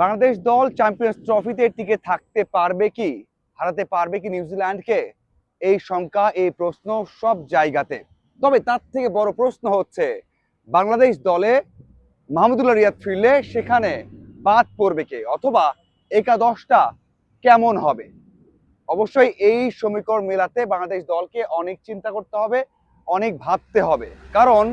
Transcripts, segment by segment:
বাংলাদেশ দল চ্যাম্পিয়ন্স ট্রফিতে টিকে থাকতে পারবে কি? হারাতে পারবে কি নিউজিল্যান্ডকে? এই শঙ্কা, এই প্রশ্ন সব জায়গাতে। তবে তার থেকে বড় প্রশ্ন হচ্ছে, বাংলাদেশ দলে মাহমুদুল্লাহ রিয়াদ ফিরলে সেখানে বাদ পড়বে কে? অথবা একাদশটা কেমন হবে? অবশ্যই এই সমীকরণ মেলাতে বাংলাদেশ দলকে অনেক চিন্তা করতে হবে, অনেক ভাবতে হবে। কারণ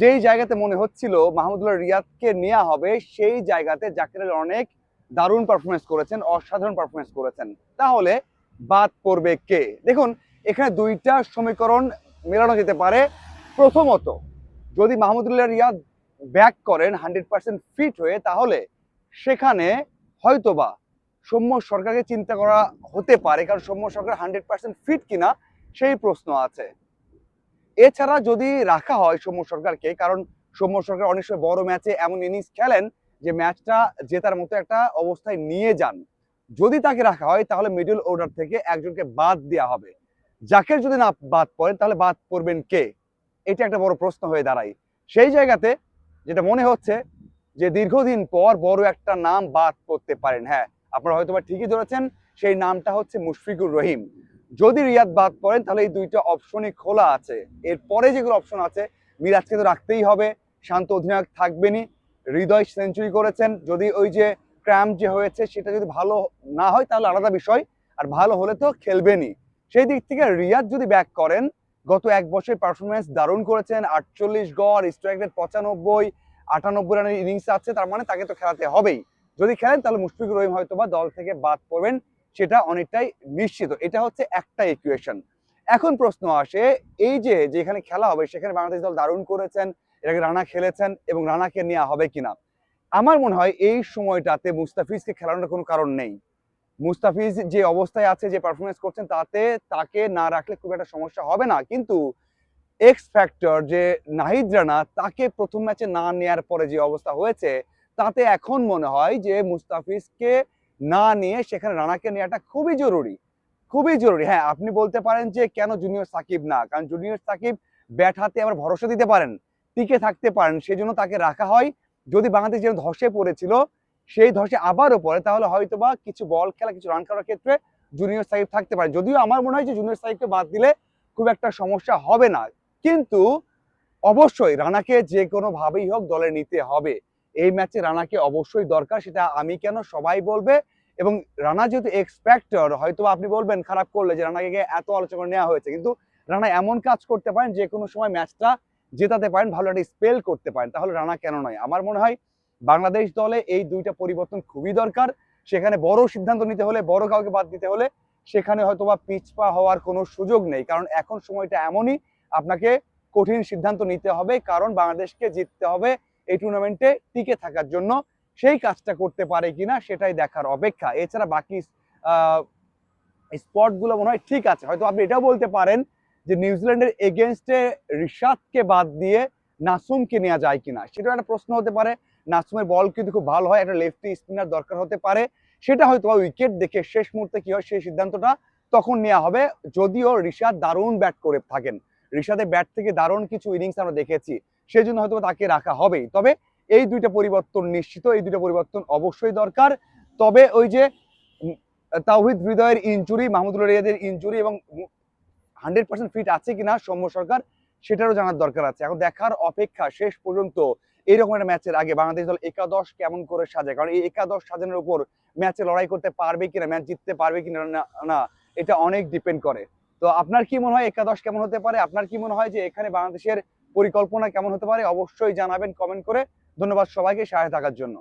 যেই জায়গাতে মনে হচ্ছিল মাহমুদুল্লাহ রিয়াদকে নেওয়া হবে, সেই জায়গাতে জাকির আলী অনেক দারুণ পারফরমেন্স করেছেন, অসাধারণ পারফরমেন্স করেছেন। তাহলে বাদ পড়বে কে? দেখুন, এখানে দুইটা সমীকরণ মেলানো যেতে পারে। প্রথমত, যদি মাহমুদুল্লাহ রিয়াদ ব্যাক করেন হান্ড্রেড পার্সেন্ট ফিট হয়ে, তাহলে সেখানে হয়তোবা সৌম্য সরকারকে চিন্তা করা হতে পারে, কারণ Soumya Sarkar hundred percent fit কিনা, সেই প্রশ্ন আছে। এছাড়া যদি রাখা হয় সৌম্য সরকারকে, কারণ সৌম্য সরকার অনেক সময় বড় ম্যাচে এমন ইনিংস খেলেন যে ম্যাচটা জেতার মতো একটা অবস্থায় নিয়ে যান। যদি তাকে রাখা হয়, তাহলে মিডল অর্ডার থেকে একজনকে বাদ দেওয়া হবে। যাকে যদি না বাদ পড়েন, তাহলে বাদ পড়বেন কে? এটা একটা বড় প্রশ্ন হয়ে দাঁড়ায়। সেই জায়গাতে যেটা মনে হচ্ছে যে দীর্ঘদিন পর বড় একটা নাম বাদ করতে পারেন। হ্যাঁ আপনারা হয়তো ঠিকই ধরেছেন, সেই নামটা হচ্ছে মুশফিকুর রহিম। যদি রিয়াদ বাদ পড়েন, তাহলে এই দুইটা অপশনই খোলা আছে। এরপরে যেগুলো অপশন আছে, মিরাজকে তো রাখতেই হবে। শান্ত অধিনায়ক থাকবেনই। হৃদয় সেঞ্চুরি করেছেন। যদি ওই যে ক্র্যাম্প যে হয়েছে, সেটা যদি ভালো না হয়, তাহলে আলাদা বিষয়। আর ভালো হলে তো খেলবেনই। সেই দিক থেকে রিয়াদ যদি ব্যাক করেন, গত এক বছর পারফরমেন্স দারুণ করেছেন। আটচল্লিশ গড় স্ট্রাইক রেট পঁচানব্বই, আটানব্বই রানের ইনিংস আছে। তার মানে তাকে তো খেলাতে হবেই। যদি খেলেন, তাহলে মুশফিকুর রহিম হয়তো বা দল থেকে বাদ পড়বেন। সেটা অনেকটাই নিশ্চিত। এটা হচ্ছে একটা ইকুয়েশন এখন প্রশ্ন আসে, এই যে যেখানে খেলা হবে, সেখানে বাংলাদেশ দল দারুণ করেছেন আগে রানা খেলেছেন এবং রানাকে নেওয়া হবে কিনা? আমার মনে হয় এই সময়টাতে মুস্তাফিজকে খেলানোর কোনো কারণ নেই। মুস্তাফিজ যে অবস্থায় আছে, যে পারফরমেন্স করছেন, তাতে তাকে না রাখলে খুব একটা সমস্যা হবে না। কিন্তু এক্স ফ্যাক্টর যে নাহিদ রানা, তাকে প্রথম ম্যাচে না নেয়ার পরে যে অবস্থা হয়েছে, তাতে এখন মনে হয় যে মুস্তাফিজকে না নিয়ে সেখানে রানাকে নেওয়াটা খুবই জরুরি। খুবই জরুরি। হ্যাঁ আপনি বলতে পারেন যে কেন জুনিয়র সাকিব না? কারণ জুনিয়র সাকিব ব্যাট হাতে আবার ভরসা দিতে পারেন, টিকে থাকতে পারেন সেই জন্য তাকে রাখা হয়। যদি বাংলাদেশ যেন ধসে পড়েছিল, সেই ধসে আবারও পড়ে, তাহলে হয়তোবা কিছু বল খেলা, কিছু রান করার ক্ষেত্রে জুনিয়র সাকিব থাকতে পারে। যদিও আমার মনে হয় যে জুনিয়র সাকিবকে বাদ দিলে খুব একটা সমস্যা হবে না। কিন্তু অবশ্যই রানাকে যে কোনো ভাবেই হোক দলে নিতে হবে। এই ম্যাচে রানাকে অবশ্যই দরকার, সেটা আমি কেন, সবাই বলবে। এবং রানা যেহেতু এক্সপেক্টর হয়তো আপনি বলবেন, খারাপ করলে যে রানাকে এত আলোচনা নেওয়া হয়েছে। কিন্তু রানা এমন কাজ করতে পারেন, যে কোনো সময় ম্যাচটা জেতাতে পারেন, ভালো একটা স্পেল করতে পারেন। তাহলে রানা কেন নয়? আমার মনে হয় বাংলাদেশ দলে এই দুইটা পরিবর্তন খুবই দরকার। সেখানে বড় সিদ্ধান্ত নিতে হলে, বড় কাউকে বাদ দিতে হলে, সেখানে হয়তোবা পিছপা হওয়ার কোনো সুযোগ নেই। কারণ এখন সময়টা এমনই, আপনাকে কঠিন সিদ্ধান্ত নিতে হবে। কারণ বাংলাদেশকে জিততে হবে এই টুর্নামেন্টে টিকে থাকার জন্য সেই কাজটা করতে পারে কিনা সেটাই দেখার অপেক্ষা। এছাড়া বাকি স্পটগুলো মনে হয় ঠিক আছে। হয়তো আপনি এটাও বলতে পারেন যে নিউজিল্যান্ডের এগেনস্টে রিশাদকে বাদ দিয়ে নাসুমকে নেওয়া যায় কিনা। সেটাও একটা প্রশ্ন হতে পারে। নাসুমের বল কিন্তু খুব ভালো হয়, একটা লেফটি স্পিনার দরকার হতে পারে। সেটা হয়তো উইকেট দেখে শেষ মুহূর্তে কি হয় সেই সিদ্ধান্তটা তখন নেওয়া হবে। যদিও রিশাদ দারুণ ব্যাট করে থাকেন। রিশাদের ব্যাট থেকে দারুণ কিছু ইনিংস আমরা দেখেছি। সেই জন্য হয়তো তাকে রাখা হবেই। তবে এই দুইটা পরিবর্তন নিশ্চিত, এই দুইটা পরিবর্তন অবশ্যই দরকার। তবে ওই যে তাওহিদ হৃদয়ের ইঞ্জুরি মাহমুদুল্লাহ রিয়াদের ইঞ্জুরি এবং হান্ড্রেড পার্সেন্ট ফিট আছে কিনা সৌম্য সরকার, সেটারও জানার দরকার আছে। এখন দেখার অপেক্ষা শেষ পর্যন্ত এইরকম একটা ম্যাচের আগে বাংলাদেশ দল একাদশ কেমন করে সাজায় কারণ এই একাদশ সাজানোর উপর ম্যাচে লড়াই করতে পারবে কিনা ম্যাচ জিততে পারবে কিনা, না এটা অনেক ডিপেন্ড করে। তো আপনার কি মনে হয় একাদশ কেমন হতে পারে? আপনার কি মনে হয় যে এখানে বাংলাদেশের পরিকল্পনা কেমন হতে পারে অবশ্যই জানাবেন কমেন্ট করে। ধন্যবাদ সবাইকে সাহায্য থাকার জন্য।